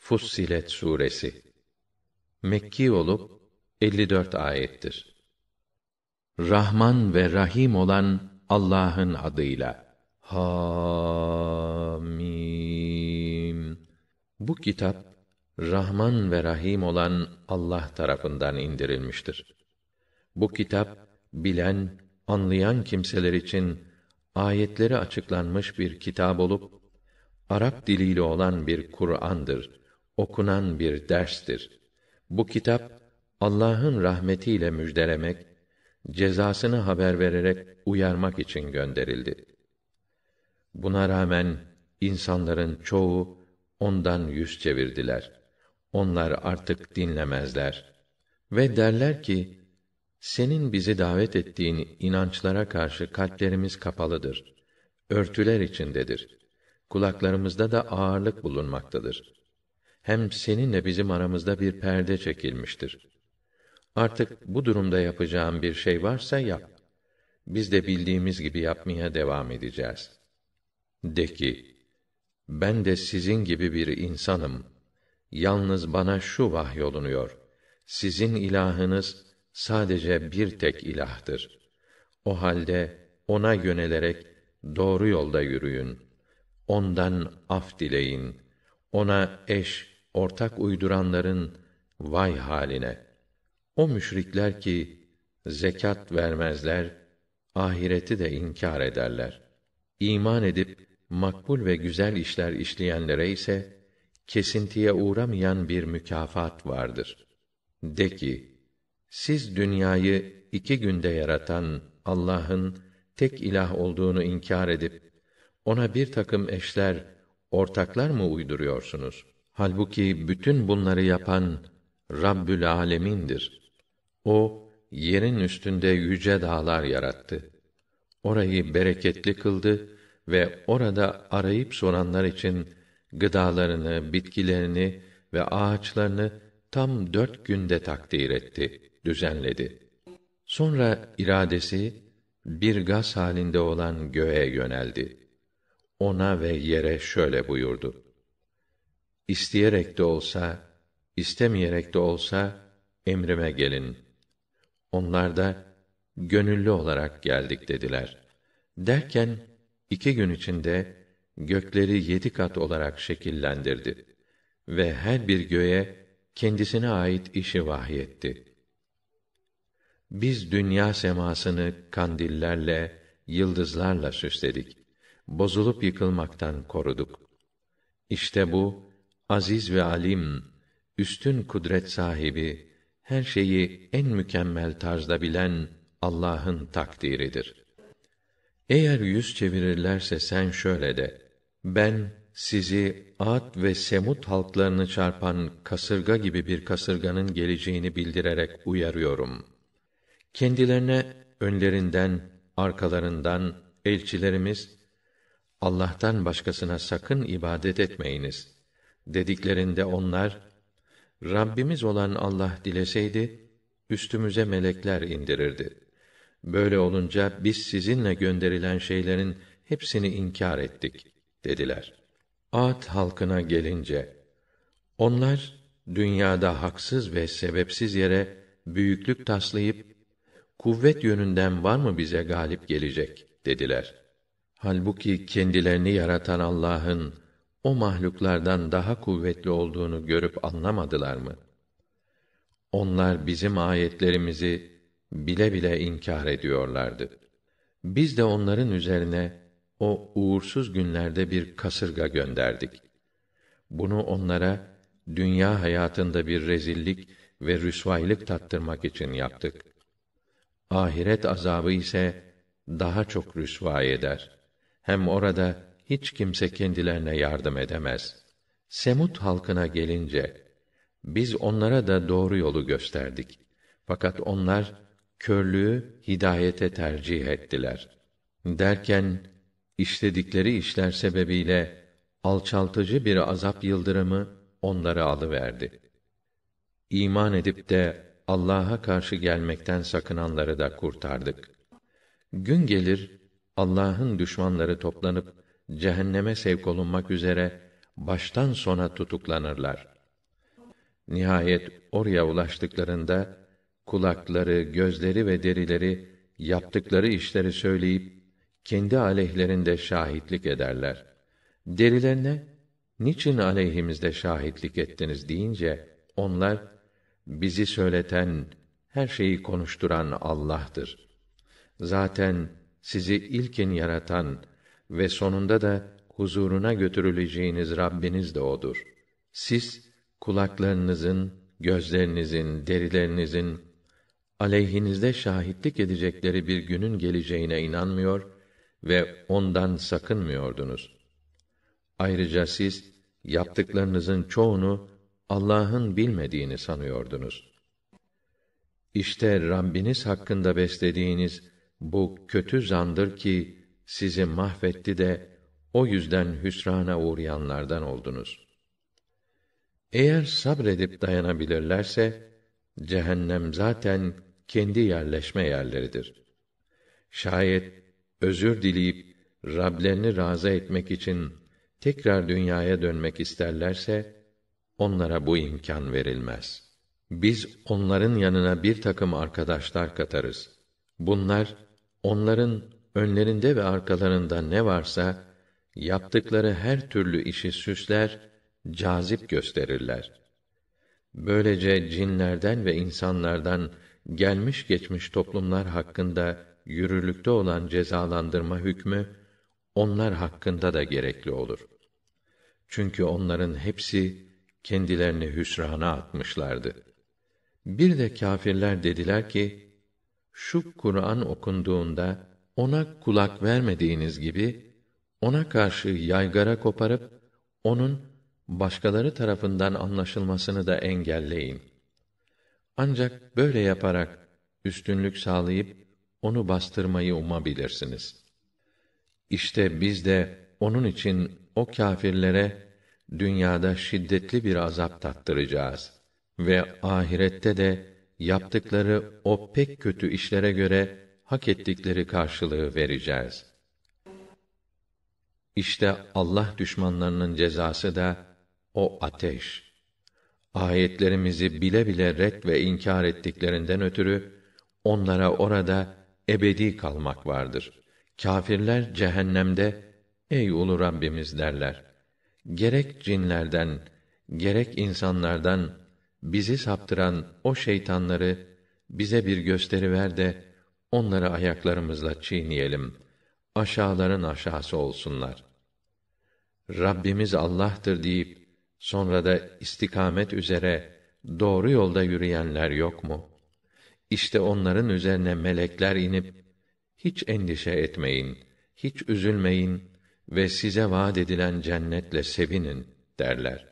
Fussilet suresi Mekki olup 54 ayettir. Rahman ve Rahim olan Allah'ın adıyla. Hamim. Bu kitap Rahman ve Rahim olan Allah tarafından indirilmiştir. Bu kitap bilen, anlayan kimseler için ayetleri açıklanmış bir kitap olup Arap diliyle olan bir Kur'an'dır. Okunan bir derstir. Bu kitap Allah'ın rahmetiyle müjdelemek, cezasını haber vererek uyarmak için gönderildi. Buna rağmen insanların çoğu ondan yüz çevirdiler. Onlar artık dinlemezler ve derler ki senin bizi davet ettiğin inançlara karşı kalplerimiz kapalıdır. Örtüler içindedir. Kulaklarımızda da ağırlık bulunmaktadır. Hem seninle bizim aramızda bir perde çekilmiştir. Artık bu durumda yapacağım bir şey varsa yap. Biz de bildiğimiz gibi yapmaya devam edeceğiz. De ki, ben de sizin gibi bir insanım. Yalnız bana şu vahyolunuyor. Sizin ilahınız sadece bir tek ilahtır. O halde ona yönelerek doğru yolda yürüyün. Ondan af dileyin. Ona eş, ortak uyduranların vay haline. O müşrikler ki zekat vermezler, ahireti de inkar ederler. İman edip makbul ve güzel işler işleyenlere ise kesintiye uğramayan bir mükafat vardır. De ki, siz dünyayı iki günde yaratan Allah'ın tek ilah olduğunu inkar edip ona bir takım eşler, ortaklar mı uyduruyorsunuz? Halbuki bütün bunları yapan Rabbül Alemin'dir. O yerin üstünde yüce dağlar yarattı. Orayı bereketli kıldı ve orada arayıp soranlar için gıdalarını, bitkilerini ve ağaçlarını tam dört günde takdir etti, düzenledi. Sonra iradesi bir gaz halinde olan göğe yöneldi. Ona ve yere şöyle buyurdu: İsteyerek de olsa, istemeyerek de olsa emrime gelin. Onlar da gönüllü olarak geldik dediler. Derken iki gün içinde gökleri yedi kat olarak şekillendirdi ve her bir göğe kendisine ait işi vahyetti. Biz dünya semasını kandillerle, yıldızlarla süsledik. Bozulup yıkılmaktan koruduk. İşte bu aziz ve alim, üstün kudret sahibi, her şeyi en mükemmel tarzda bilen Allah'ın takdiridir. Eğer yüz çevirirlerse sen şöyle de: Ben sizi Ad ve Semut halklarını çarpan kasırga gibi bir kasırganın geleceğini bildirerek uyarıyorum. Kendilerine önlerinden, arkalarından elçilerimiz Allah'tan başkasına sakın ibadet etmeyiniz dediklerinde onlar Rabbimiz olan Allah dileseydi üstümüze melekler indirirdi. Böyle olunca biz sizinle gönderilen şeylerin hepsini inkar ettik dediler. Ad halkına gelince onlar dünyada haksız ve sebepsiz yere büyüklük taslayıp kuvvet yönünden var mı bize galip gelecek dediler. Halbuki kendilerini yaratan Allah'ın o mahluklardan daha kuvvetli olduğunu görüp anlamadılar mı? Onlar bizim ayetlerimizi bile bile inkar ediyorlardı. Biz de onların üzerine o uğursuz günlerde bir kasırga gönderdik. Bunu onlara dünya hayatında bir rezillik ve rüsvaylık tattırmak için yaptık. Ahiret azabı ise daha çok rüsva eder. Hem orada hiç kimse kendilerine yardım edemez. Semut halkına gelince biz onlara da doğru yolu gösterdik. Fakat onlar körlüğü hidayete tercih ettiler. Derken işledikleri işler sebebiyle alçaltıcı bir azap yıldırımı onları alıverdi. İman edip de Allah'a karşı gelmekten sakınanları da kurtardık. Gün gelir Allah'ın düşmanları toplanıp cehenneme sevk olunmak üzere baştan sona tutuklanırlar. Nihayet oraya ulaştıklarında kulakları, gözleri ve derileri yaptıkları işleri söyleyip kendi aleyhlerinde şahitlik ederler. Derilerine niçin aleyhimizde şahitlik ettiniz deyince onlar bizi söyleten, her şeyi konuşturan Allah'tır. Zaten sizi ilkin yaratan ve sonunda da huzuruna götürüleceğiniz Rabbiniz de odur. Siz kulaklarınızın, gözlerinizin, derilerinizin aleyhinizde şahitlik edecekleri bir günün geleceğine inanmıyor ve ondan sakınmıyordunuz. Ayrıca siz yaptıklarınızın çoğunu Allah'ın bilmediğini sanıyordunuz. İşte Rabbiniz hakkında beslediğiniz bu kötü zandır ki sizi mahvetti de o yüzden hüsrana uğrayanlardan oldunuz. Eğer sabredip dayanabilirlerse cehennem zaten kendi yerleşme yerleridir. Şayet özür dileyip Rablerini razı etmek için tekrar dünyaya dönmek isterlerse onlara bu imkan verilmez. Biz onların yanına bir takım arkadaşlar katarız. Bunlar onların önlerinde ve arkalarında ne varsa yaptıkları her türlü işi süsler, cazip gösterirler. Böylece cinlerden ve insanlardan gelmiş geçmiş toplumlar hakkında yürürlükte olan cezalandırma hükmü onlar hakkında da gerekli olur. Çünkü onların hepsi kendilerini hüsrana atmışlardı. Bir de kâfirler dediler ki, şu Kur'an okunduğunda ona kulak vermediğiniz gibi ona karşı yaygara koparıp onun başkaları tarafından anlaşılmasını da engelleyin. Ancak böyle yaparak üstünlük sağlayıp onu bastırmayı umabilirsiniz. İşte biz de onun için o kâfirlere dünyada şiddetli bir azap tattıracağız ve ahirette de yaptıkları o pek kötü işlere göre hak ettikleri karşılığı vereceğiz. İşte Allah düşmanlarının cezası da o ateş. Ayetlerimizi bile bile red ve inkar ettiklerinden ötürü onlara orada ebedi kalmak vardır. Kâfirler cehennemde ey ulu Rabbimiz derler. Gerek cinlerden, gerek insanlardan bizi saptıran o şeytanları bize bir gösteri ver de onları ayaklarımızla çiğneyelim. Aşağıların aşağısı olsunlar. Rabbimiz Allah'tır deyip sonra da istikamet üzere doğru yolda yürüyenler yok mu? İşte onların üzerine melekler inip hiç endişe etmeyin, hiç üzülmeyin ve size vaad edilen cennetle sevinin derler.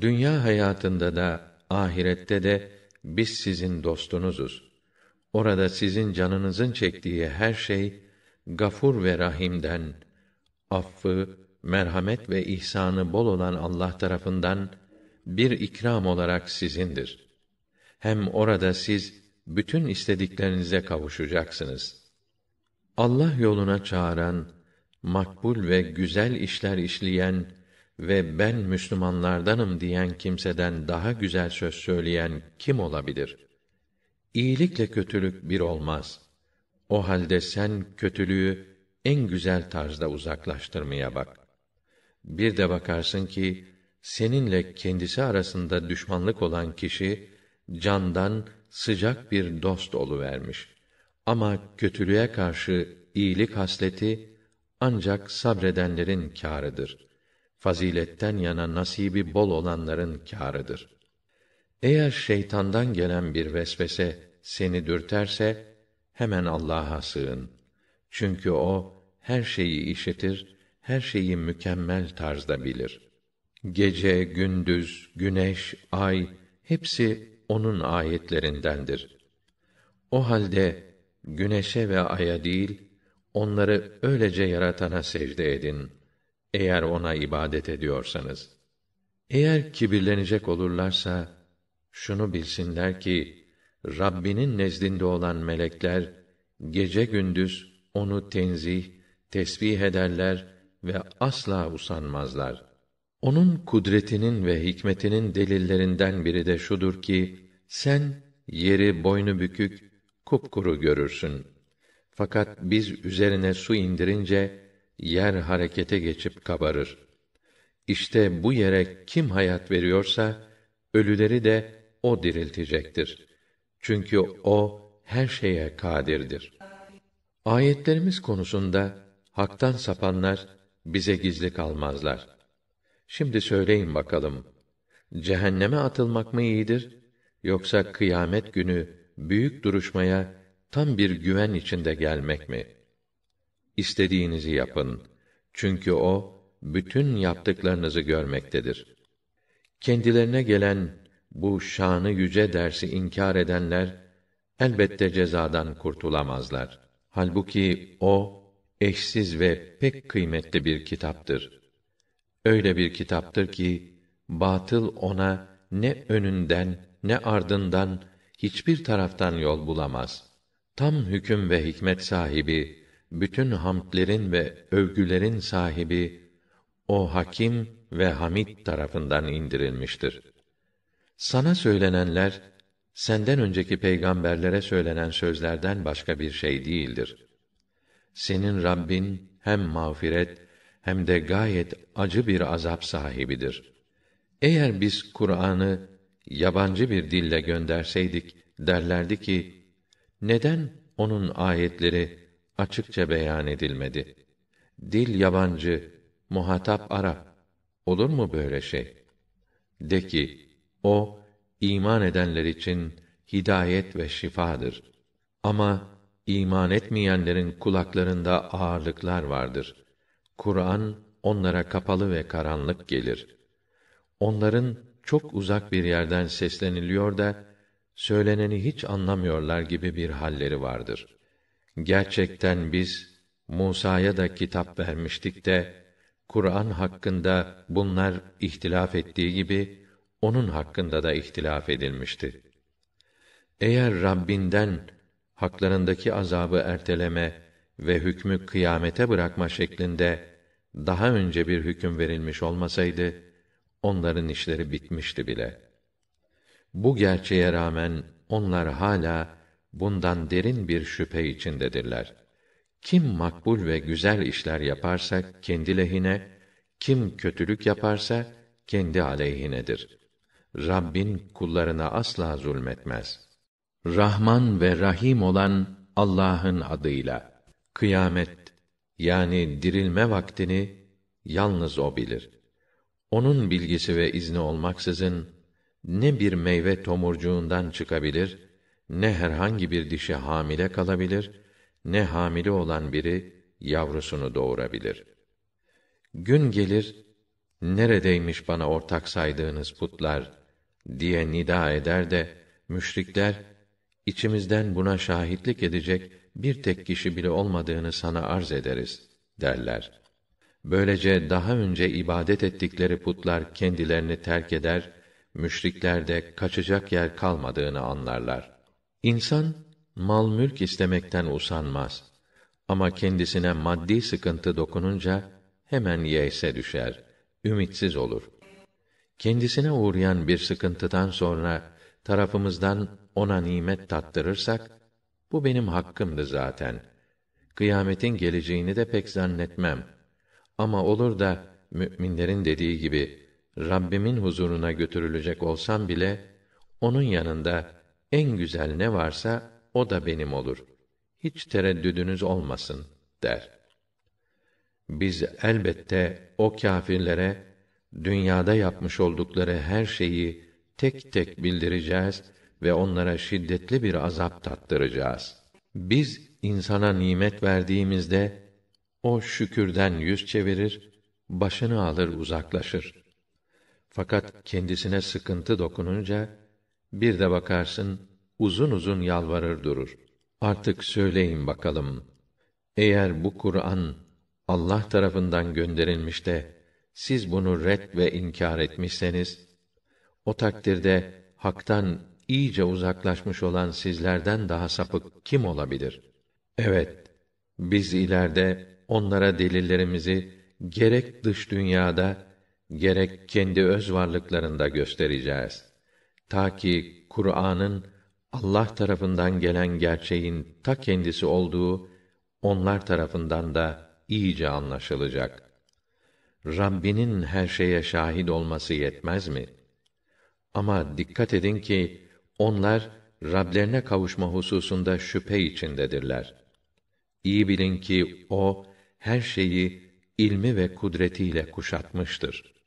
Dünya hayatında da ahirette de biz sizin dostunuzuz. Orada sizin canınızın çektiği her şey Gafur ve Rahim'den affı, merhamet ve ihsanı bol olan Allah tarafından bir ikram olarak sizindir. Hem orada siz bütün istediklerinize kavuşacaksınız. Allah yoluna çağıran, makbul ve güzel işler işleyen ve ben Müslümanlardanım diyen kimseden daha güzel söz söyleyen kim olabilir? İyilikle kötülük bir olmaz. O halde sen kötülüğü en güzel tarzda uzaklaştırmaya bak. Bir de bakarsın ki seninle kendisi arasında düşmanlık olan kişi candan sıcak bir dost vermiş. Ama kötülüğe karşı iyilik hasleti ancak sabredenlerin kârıdır. Faziletten yana nasibi bol olanların kârıdır. Eğer şeytandan gelen bir vesvese seni dürterse hemen Allah'a sığın. Çünkü o her şeyi işitir her şeyi mükemmel tarzda bilir. Gece, gündüz, güneş, ay hepsi onun ayetlerindendir. O halde güneşe ve aya değil, onları öylece yaratana secde edin. Eğer ona ibadet ediyorsanız. Eğer kibirlenecek olurlarsa, şunu bilsinler ki, Rabbinin nezdinde olan melekler, gece gündüz onu tenzih, tesbih ederler ve asla usanmazlar. Onun kudretinin ve hikmetinin delillerinden biri de şudur ki sen yeri boynu bükük kupkuru görürsün. Fakat biz üzerine su indirince yer harekete geçip kabarır. İşte bu yere kim hayat veriyorsa ölüleri de o diriltecektir. Çünkü o her şeye kadirdir. Ayetlerimiz konusunda haktan sapanlar bize gizli kalmazlar. Şimdi söyleyin bakalım. Cehenneme atılmak mı iyidir yoksa kıyamet günü büyük duruşmaya tam bir güven içinde gelmek mi? İstediğinizi yapın. Çünkü o bütün yaptıklarınızı görmektedir. Kendilerine gelen bu şanı yüce dersi inkar edenler elbette cezadan kurtulamazlar. Halbuki o eşsiz ve pek kıymetli bir kitaptır. Öyle bir kitaptır ki batıl ona ne önünden ne ardından hiçbir taraftan yol bulamaz. Tam hüküm ve hikmet sahibi, bütün hamdlerin ve övgülerin sahibi o Hakim ve Hamid tarafından indirilmiştir. Sana söylenenler senden önceki peygamberlere söylenen sözlerden başka bir şey değildir. Senin Rabbin hem mağfiret hem de gayet acı bir azap sahibidir. Eğer biz Kur'an'ı yabancı bir dille gönderseydik derlerdi ki neden onun ayetleri açıkça beyan edilmedi? Dil yabancı, muhatap Arap. Olur mu böyle şey? De ki o iman edenler için hidayet ve şifadır. Ama iman etmeyenlerin kulaklarında ağırlıklar vardır. Kur'an onlara kapalı ve karanlık gelir. Onların çok uzak bir yerden sesleniliyor da söyleneni hiç anlamıyorlar gibi bir halleri vardır. Gerçekten biz Musa'ya da kitap vermiştik de Kur'an hakkında bunlar ihtilaf ettiği gibi onun hakkında da ihtilaf edilmişti. Eğer Rabbinden haklarındaki azabı erteleme ve hükmü kıyamete bırakma şeklinde daha önce bir hüküm verilmiş olmasaydı onların işleri bitmişti bile. Bu gerçeğe rağmen onlar hala bundan derin bir şüphe içindedirler. Kim makbul ve güzel işler yaparsa kendi lehine, kim kötülük yaparsa kendi aleyhinedir. Rabbin kullarına asla zulmetmez. Rahman ve Rahim olan Allah'ın adıyla. Kıyamet yani dirilme vaktini yalnız o bilir. Onun bilgisi ve izni olmaksızın ne bir meyve tomurcuğundan çıkabilir, ne herhangi bir dişi hamile kalabilir, ne hamile olan biri yavrusunu doğurabilir. Gün gelir, neredeymiş bana ortak saydığınız putlar diye nida eder de müşrikler içimizden buna şahitlik edecek bir tek kişi bile olmadığını sana arz ederiz derler. Böylece daha önce ibadet ettikleri putlar kendilerini terk eder, müşriklerde kaçacak yer kalmadığını anlarlar. İnsan mal mülk istemekten usanmaz. Ama kendisine maddi sıkıntı dokununca hemen yeyse düşer, ümitsiz olur. Kendisine uğrayan bir sıkıntıdan sonra tarafımızdan ona nimet tattırırsak bu benim hakkımdı zaten. Kıyametin geleceğini de pek zannetmem. Ama olur da müminlerin dediği gibi Rabbimin huzuruna götürülecek olsam bile onun yanında en güzel ne varsa o da benim olur. Hiç tereddüdünüz olmasın der. Biz elbette o kâfirlere dünyada yapmış oldukları her şeyi tek tek bildireceğiz ve onlara şiddetli bir azap tattıracağız. Biz insana nimet verdiğimizde o şükürden yüz çevirir, başını alır uzaklaşır. Fakat kendisine sıkıntı dokununca bir de bakarsın uzun uzun yalvarır durur. Artık söyleyin bakalım. Eğer bu Kur'an Allah tarafından gönderilmiş de siz bunu red ve inkar etmişseniz o takdirde haktan iyice uzaklaşmış olan sizlerden daha sapık kim olabilir? Evet, biz ileride onlara delillerimizi gerek dış dünyada gerek kendi öz varlıklarında göstereceğiz. Ta ki Kur'an'ın Allah tarafından gelen gerçeğin ta kendisi olduğu onlar tarafından da iyice anlaşılacak. Rabbinin her şeye şahit olması yetmez mi? Ama dikkat edin ki onlar Rablerine kavuşma hususunda şüphe içindedirler. İyi bilin ki o her şeyi ilmi ve kudretiyle kuşatmıştır.